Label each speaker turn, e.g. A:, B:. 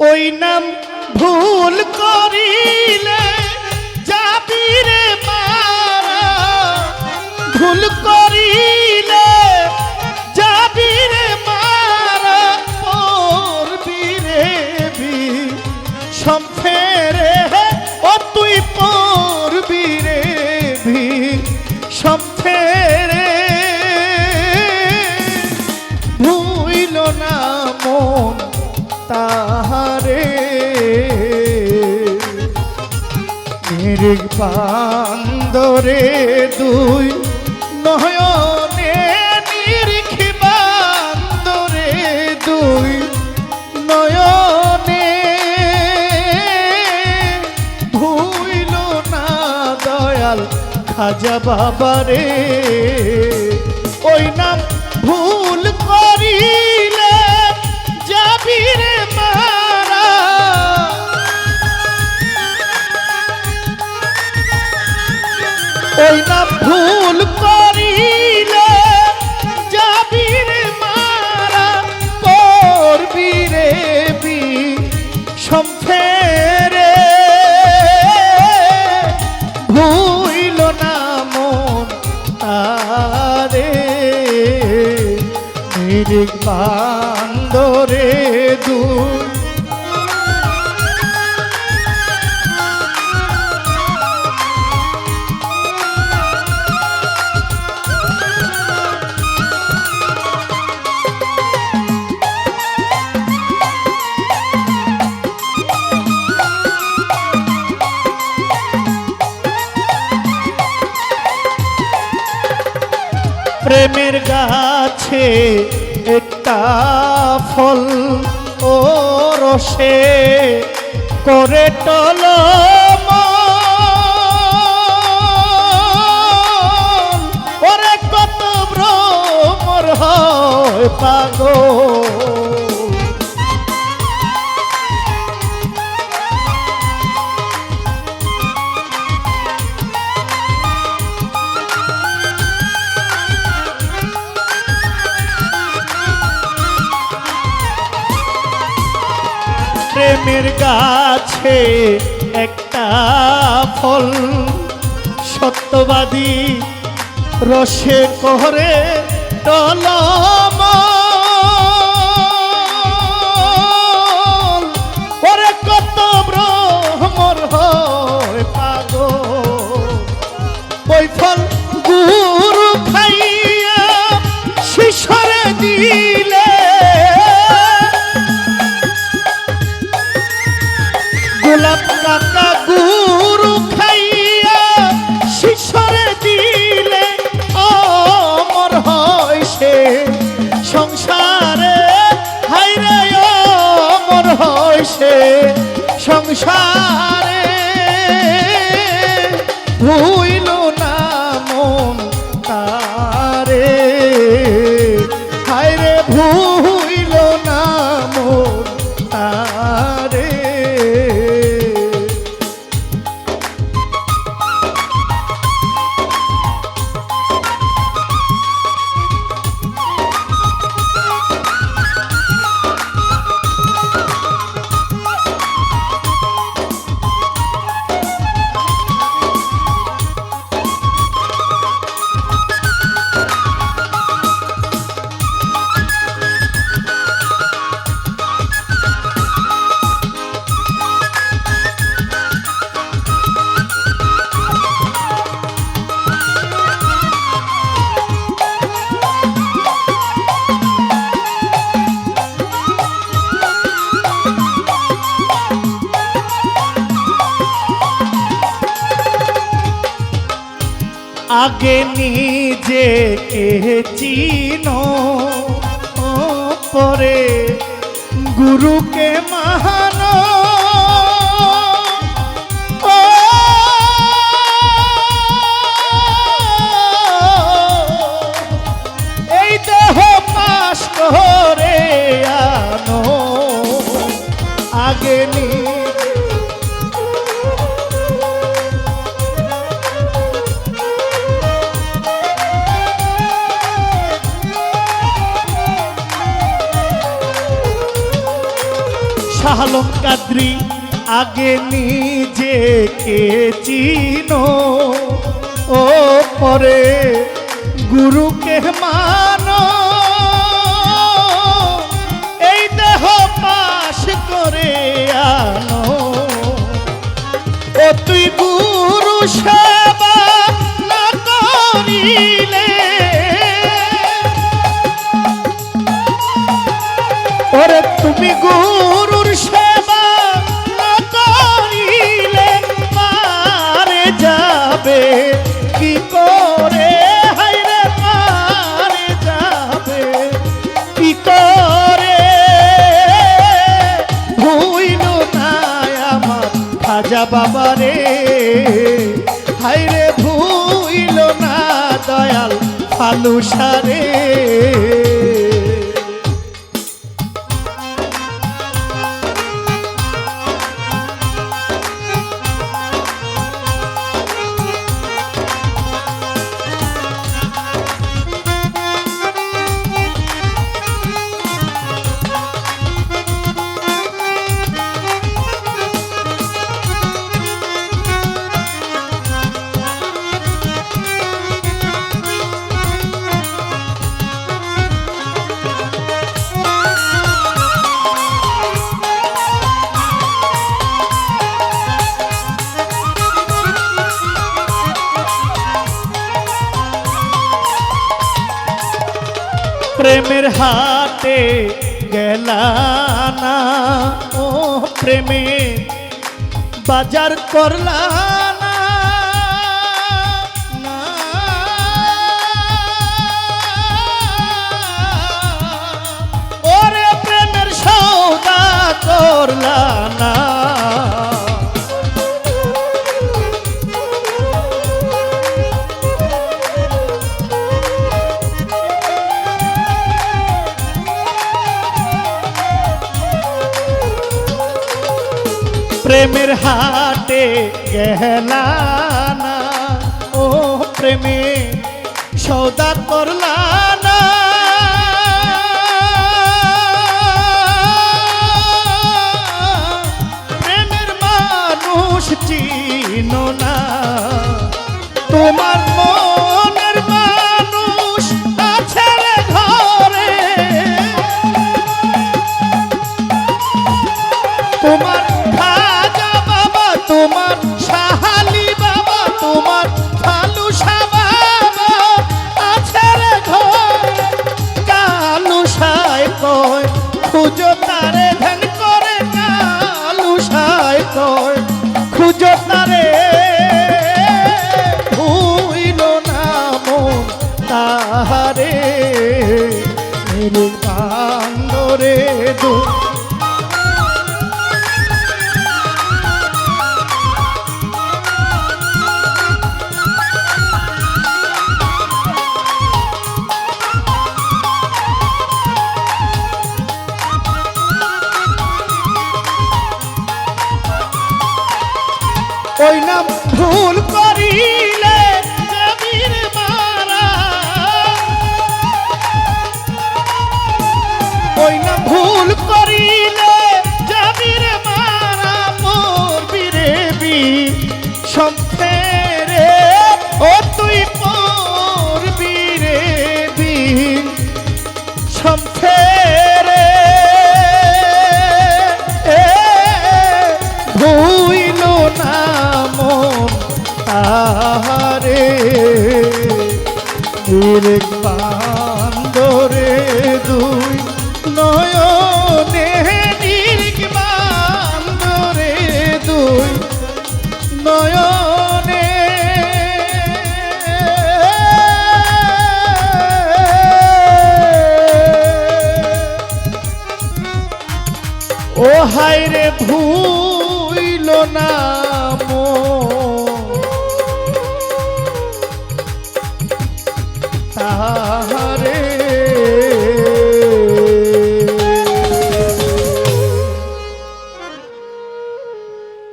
A: ওই নাম ভুল করিলে নিরিক বান্দরে দুই নয়নে নিরিখ বান্দরে দুই নয়নে ভুইল না দয়াল খাজা বাবারে, ওই নাম ভুল করিলে ওই নাম ভুল করিলে যাবি রে মারা করবি রে বি সম্ফেরে। ভুইল না মন তারে নিরিক প্রেমের গাছে একটা ফল ও রসে করে টল ওরে কত ভ্রমর হয় পাগল। প্রেমের গাছে একটা ফল। সত্যবাদী রসে করে টলম আগে নিজেকে চিনো? পরে গুরুকে মানো কাদ্রি আগে নিজেকে চিনো। ও পরে গুরুকে মানো। এই দেহ পাশ করে আনো। ও তুই গুরু সেবা বাবা রে। হাইরে ভুইল না দয়াল ফালুসারে প্রেমের হাতে গেলানা ও প্রেমে বাজার করলানা। ওরে প্রেমের সৌদা করলা হাটে গেলা না ও প্রেমে সৌদা করলানা প্রেমের মানুষ চিনো না। তোমার খুঁজো তারে ধ্যান করে কালুসায় কয় খুঁজো তারে হইল না তাহারে। মেরে বান্দরে দু সম্পেরে ভুইল না মন নিরেক বান্দরে দুই হায় রে ভুইল না।